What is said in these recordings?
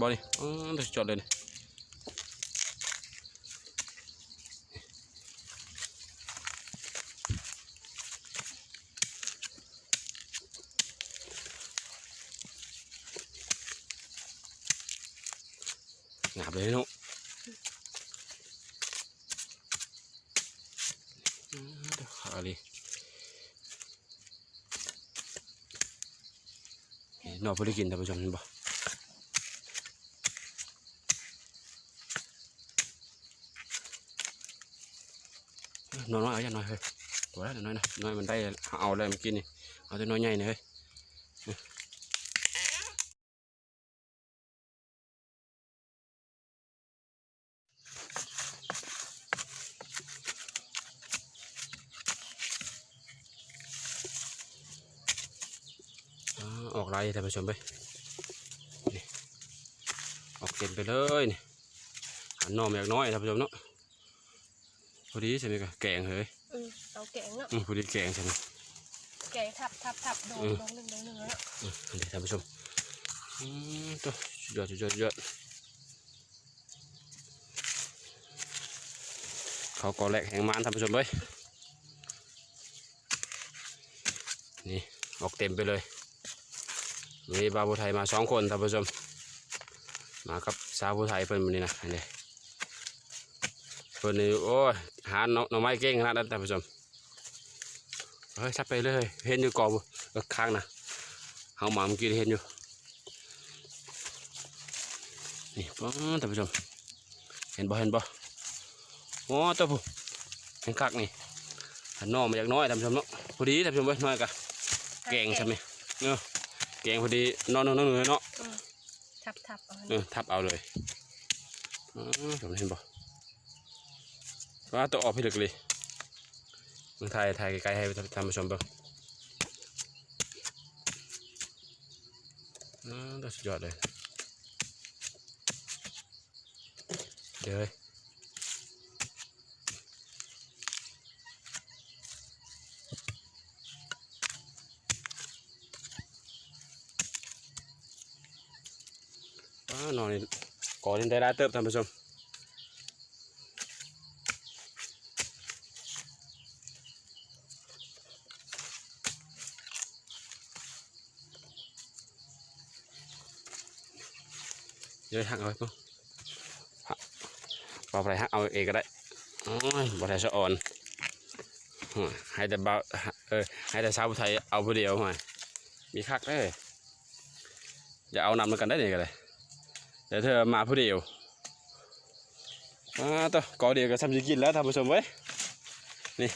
บอลนี่อ๋อจอดเลยหนาบเลยเนาะอืมเดี๋ยวขาเลยนอกพอได้กินท่านผู้ชมเห็นบ่น้อยๆเอาอย่างน้อยเฮ้ยตัวละ น้อยๆนะน้อยมันได้เอาเลยเมื่อกี้นี่เอาตัวน้อยใหญ่นี่เฮ้ยอ่าออกลายท่านผู้ชมไปนี่ออกเต็มไปเลยนี่หันหนอมอยากน้อยท่านผู้ชมเนาะ พอดีใช่ไหมกะแกงเฮ้ยอืมเอาแกงเนาะอืมพอดีแกงใช่ไหมแกงทับทับทับโดนอืมโดนหนึ่งโดนหนึ่งแล้วเนาะอืมอันนี้ท่านผู้ชมอืมตัวสุดยอดสุดยอดสุดยอดเขาก่อแหลกแห่งมานท่านผู้ชมเลยนี่ออกเต็มไปเลยมีบาวผู้ไทยมาสองคนท่านผู้ชม มากับสาวผู้ไทยเพิ่นวันนี้นะอันนี้ เพิ่นนี่โอ้ยหาหน่อหน่อไม้เก่งขนาดนั้นท่านผู้ชมเฮ้ยชับไปเลยเห็นอยู่กอบเออข้างนะเฮามาเมื่อกี้เห็นอยู่นี่ป้าท่านผู้ชมเห็นบ่เห็นบ่โอ้ตัวผู้เห็นคักนี่หันนอมาจากน้อยท่านผู้ชมเนาะพอดีท่านผู้ชมเว้ยน้อยกะแกงใช่ไหมเนาะแกงพอดีนอนนอนนอนเลยเนาะอืมทับทับเอาเออทับเอาเลยอ๋อผมเห็นบ่ ว่าตัวออกพิลึกเลยมึงถ่ายถ่ายไกลๆให้ท่านผู้ชมบิ่งอ๋อตัวสุดยอดเลย เดี๋ยวเฮ้ยอ้านอนนี่ก่อดินได้ได้เติบท่านผู้ชม ยวหักเอาไว้ปุ๊บหักเปล่าไปหักเอาเองก็ได้โอ้ยบ่ได้สะอ่อนโอ้ยให้แต่บ่าวเออให้แต่สาวผู้ไทยเอาผู้เดียวหน่อยมีคักเด้ออย่าเอานำมากันได้นี่ก็เลยเดี๋ยวเธอมาผู้เดียวอ่าตัวกอเดียวก็ทำสิกินแล้วท่านผู้ชมเว้ยนี่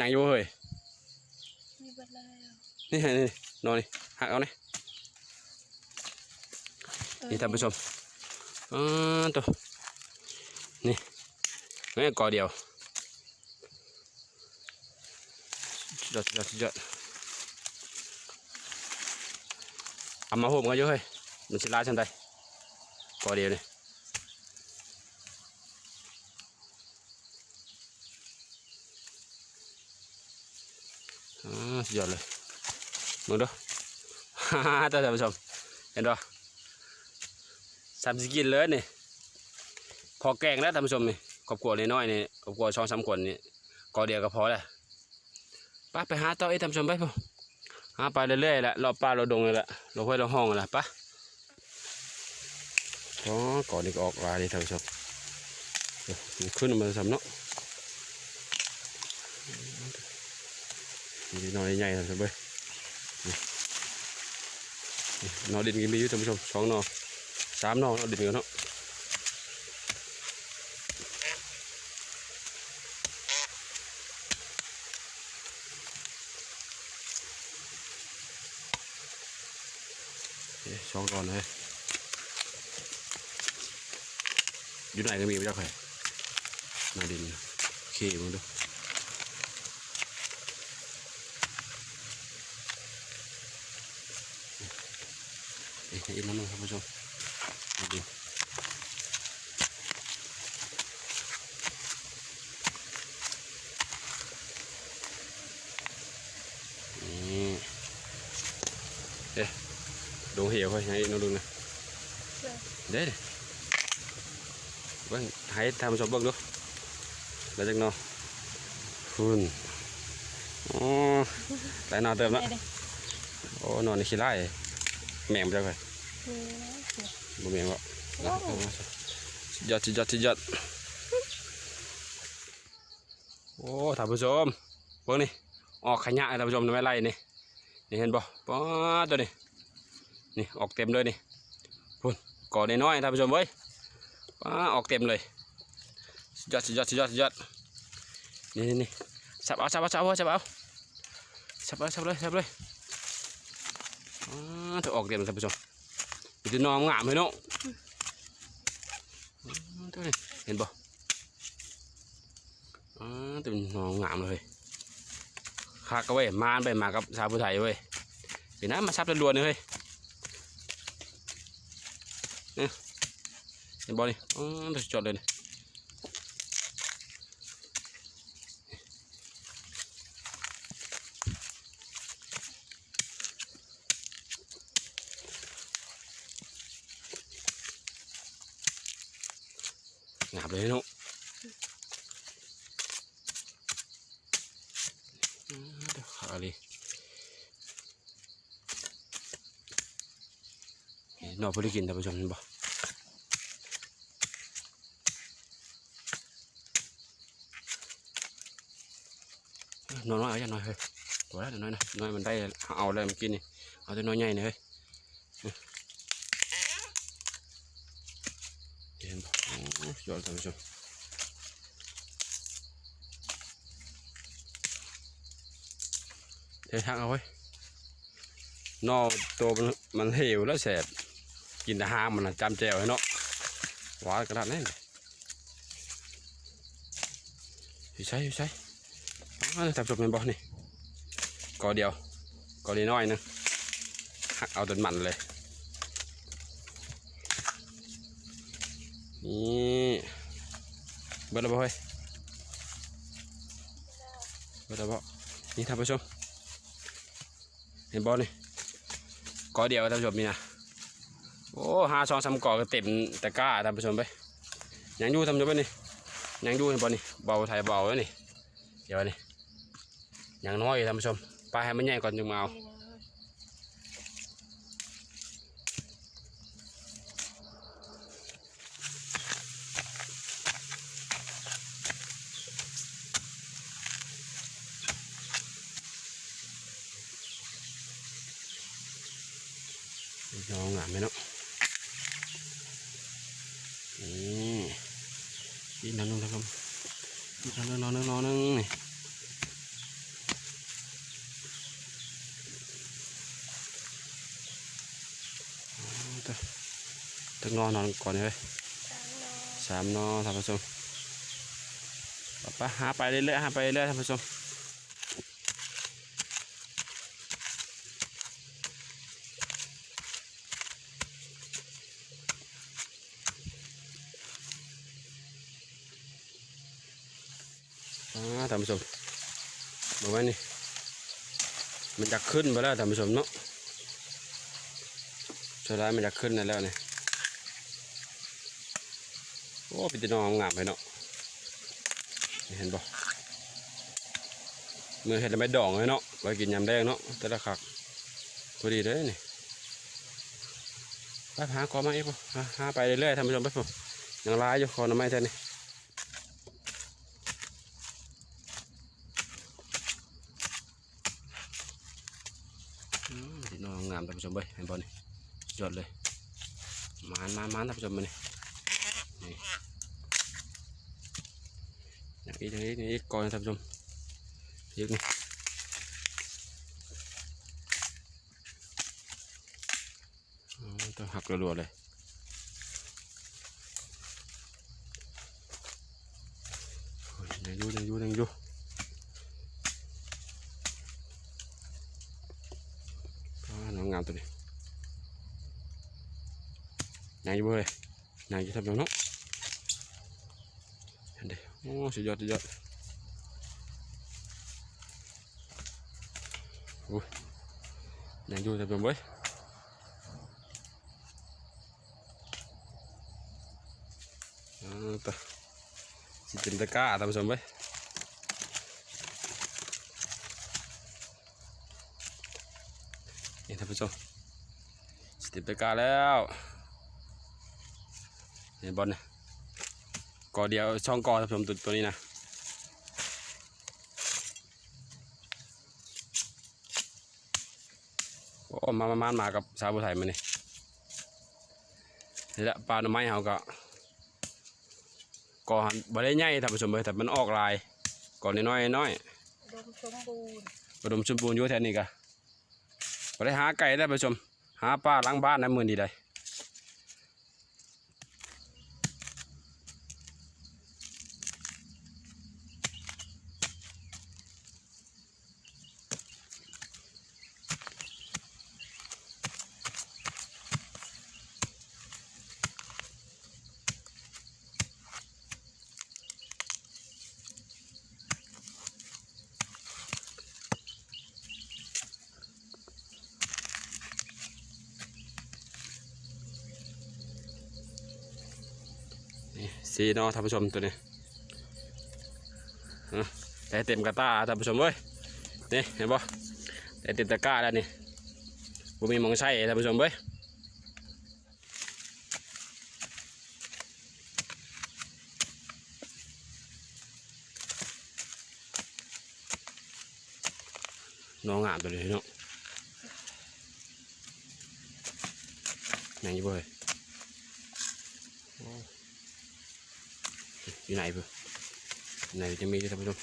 ยังอยู่เฮ้ยมีเบิดแล้วนี่นี่นอนนี่หักเอานี่เออ นี่ท่านผู้ชมอ่าตัวนี่นี่กอเดียวสุดยอดสุดยอดสุดยอดเอามาโหมกันอยู่เฮ้ยมันสิลาฉันได้กอเดียวนี่อ่าสุดยอดเลยมึงดูฮ่าฮ่าท่านผู้ชมเห็นปะ สามสิบกินเลยนี่พอแกงแล้วท่านผู้ชมนี่ครอบครัวน้อยๆนี่ครอบครัวช่องสามคนนี่กอเดียวก็พอแหล้วไป้าไปหาต่อไอ้ท่านผู้ชมไปพ่อหาไปเรื่อยๆแหละรอบป่าเรอบดงเลยแหละเรอบห้วยรอบห้องเลยแหละป้าอ๋อก่อนนี้ก็ออกลายนี่ท่านผู้ชมขึ้นมาสำเนาะนี่น้อยใหญ่ท่านผู้ชมเว้ยนี่นี่นอดินกินมีอยู่ท่านผู้ชมสองนอ สามนอกเอาดินกันเนาะเอ๊ะสองตอนเลยอยู่ไหนก็มีไม่ได้ใครนาดินขี้มึงดูอีกน้ำหนึงครับผู้ชมนาดิน นี่เอ๊ะดงเหวเฮ้ยให้น้องลุงนะเลยเด้เด้เบิ่งให้ทำชมเบิ่งดูแล้วจังเนาะคุณอ๋อหลายนอนเติมแล้วได้เด้โอ้นอนในขี้ไร่แม่งบ่จักเลยมีนะเดี๋ยวบ่แม่งบ่โอ้สุดยอดสุดยอดสุดยอดโอ้ท่านผู้ชมเบิ่งนี่ออกขยะท่านผู้ชมไม่ไล่นี่นี่เห็นบ่ป๊าดตัวนี้ นี่ออกเต็มเลยนี่พุ่นก่อน้อยๆท่านผู้ชมเว้ยป้าออกเต็มเลยสุดยอดสุดยอดสุดยอดสุดยอดนี่นี่นี่สับเอาสับเอาสับเอาสับเอาสับเอาสับเลยสับเลยอ่าถ้าออกเต็มท่านผู้ชมมีต่หนองงามเลยเนาะตัวนี้เห็นบ่อ่าตัวน้องงามเลยคาก็เว้ยมานไปมากับชาวผู้ไทยเว้ยปีนั้นมาซับตะลวนเลย เฮ้ยเนี่ยเห็นบ่นี่อ๋อตั วสุดยอดเลยนี่งามเลยเนาะอืมเดี๋ยวขาเลยนี่นอกพอด้กินท่านผู้ชมเห็นบ่นอนน้อยเอาอย่างน้อยเฮ้ยตัวละน้อยนะน้อยมันได้เอาเลยมันกินนี่เอาแต่น้อยใหญ่นี่เฮ้ยเห็นบ่ยอดท่านผู้ชมเดี๋ยวทางเอาไว้นอตัวมันเหวแล้วแสบ กินแต่หางมันจำแจวให้เนาะหวานกระดาษนี่อยู่ใช่อยู่ใช่อ้จับจบเป็นบ่นี่กอเดียวกอดีน้อยนึงหักเอาจนมันเลยนี่เบิดแล้วบ่เฮ้ยเบิดแล้วบ่นี่ท่านผู้ชมเห็นบอลนี่กอเดียวท่านผู้ชมนี่นะ โอ้หาซองสำกอก็เต็มตะกร้าท่านผู้ชมไปยังอยู่ท่านผู้ชมไปนี่ยังอยู่เห็นบอนี่เบาไทยเบาแล้วนี่เดี๋ยวนี่ยังน้อยท่านผู้ชมไปให้มันใหญ่ก่อนจึงมาเอา นี่นะ น้องงามไหมเนาะนี่อีก นอนนึงท่านผู้ชมอีกนอนนึงนอนนึงนอนนึงนี่เอาเถอะตึกนอนนอนก่อนเลยสามนอสามนอท่านผู้ชมไปหาไปเรื่อยๆหาไปเรื่อยๆท่านผู้ชม ท่านผู้ชมบอกไว้นี่ มันจะขึ้นไปแล้วท่านผู้ชมเนาะสุดท้ายมันจะขึ้นนั่นแล้วเนี่ยโอ้ป็นตีน้องงามไปเนาะเห็นบ่เมื่อเห็นแล้วไม่ดองเลยเนาะไว้กินยำแดงเนาะแต่ละคักพอดีเลยนี่ไปหากอมาอีกป่ะหาไปเรื่อยๆท่านผู้ชมไปปะยังร้ายอยู่คอหน้ำไม้แท้นี่อืมตีน้องงามท่านผู้ ชมเว้ยเห็นบ่นี่สุดยอดเลยมานมานมานท่านผู้ชมมานี่อย่างนี้อย่างนี้อย่างนี้ก่อนนะท่านผู้ชมยึกนี่อ๋อต้องหักรัวๆเลยโอ้ยยังอยู่ยังอยู่ยังอยู่ อยบ่เลยหนาอยู่ทับอยู่เนาะเดี๋ยวโอ้สุดยอดสุดยอดโอ้ยหนาอยู่ทำบอยู่เลยตัวสิเป็นตะก้าท่านผู้ชมไปนี่ท่านผู้ชมสิเป็นตะก้าแล้ว เห็นบอลเนี่ยกอเดียวช่องกอท่านผู้ชมตัวตัวนี้นะโอ้มามามามากับสาวผู้ไทยมานี่นี่แหละปลาหน่อไม้เขาก็ก่อนบ่ได้ใหญ่ท่านผู้ชมเอ้ยแต่มันออกลายก่อนน้อยๆน้อยดมสมบูรณ์ๆอุดมสมบูรณ์อยู่แถวนี้ก็บ่ได้หาไก่ได้อผู้ชม หาปลาหล้างบ้านในมื้อนี้ได้นี่ สีเนาะท่านผู้ชมตัวนี้ฮะแต่เต็มกระตาท่านผู้ชมเว้ยนี่เห็นบ่แต่เต็มตะกร้าแล้วนี่บ่มีหมองใช้ท่านผู้ชมเว้ยน้องงามตัวนี้เนาะแม่งอยู่เว้ย อยู่ไหนเพื่อไหนจะมีท่านผู้ชม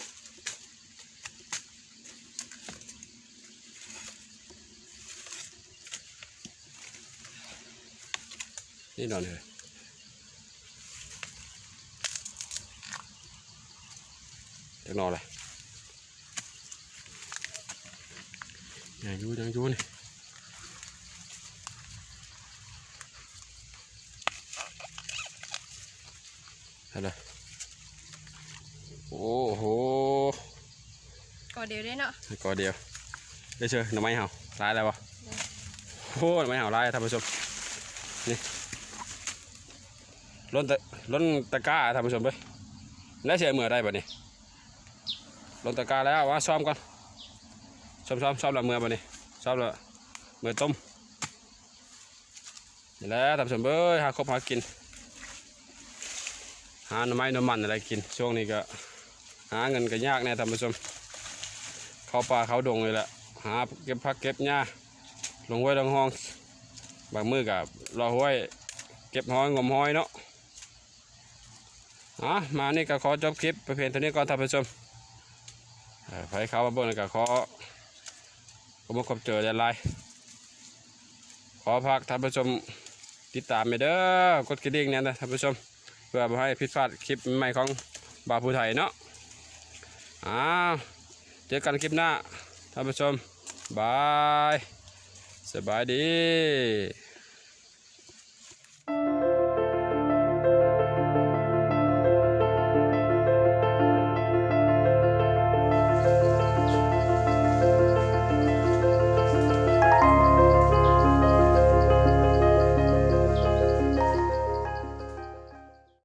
นี่นอนเลยจะนอนเลยยังอยู่ยังอยู่นี่อะไร โอ้โหก็เดียวได้เนาะก็เดียวได้เชื่อหน่อไม้เห่าลายอะไรวะโอ้หน่อไม้เห่าลายท่านผู้ชมนี่ล้นตะล้นตะกร้าท่านผู้ชมเว้ยแล้วเชื่อเมื่อได้บ่นี่ล้นตะกร้าแล้วว่าซ้อมก่อนซ้อมซ้อมซ้อมละเมื่อบ่นี่ซ้อมละเมื่อต้มนี่แหล้วท่านผู้ชมเอ้ยหาครบหากินหาหน่อไม้หน่อมันอะไรกินช่วงนี้ก็ หาเงินก็ยากแน่ท่านผู้ชม เข้าป่าเขาดงเลยแหละหาเก็บผักเก็บหญ้าลงห้วยลงห้อง บางมือกับรอห้วยเก็บห้อยงมห้อยเนาะอะมานี่ก็ขอจบคลิปไปเพียงเท่านี้ก่อนท่านผู้ชมไปเขามาบิ่งแล้วก็ขอขอมาขอบเจอหลายๆขอพักท่านผู้ชมติดตามไปเด้อกดกระดิ่งเนี่ยนะท่านผู้ชม เพื่อบ่ให้ผิดพลาดคลิปใหม่ของบาวผู้ไทยเนาะ อ้าวเจอกันคลิปหน้าท่านผู้ชมบายสบายดี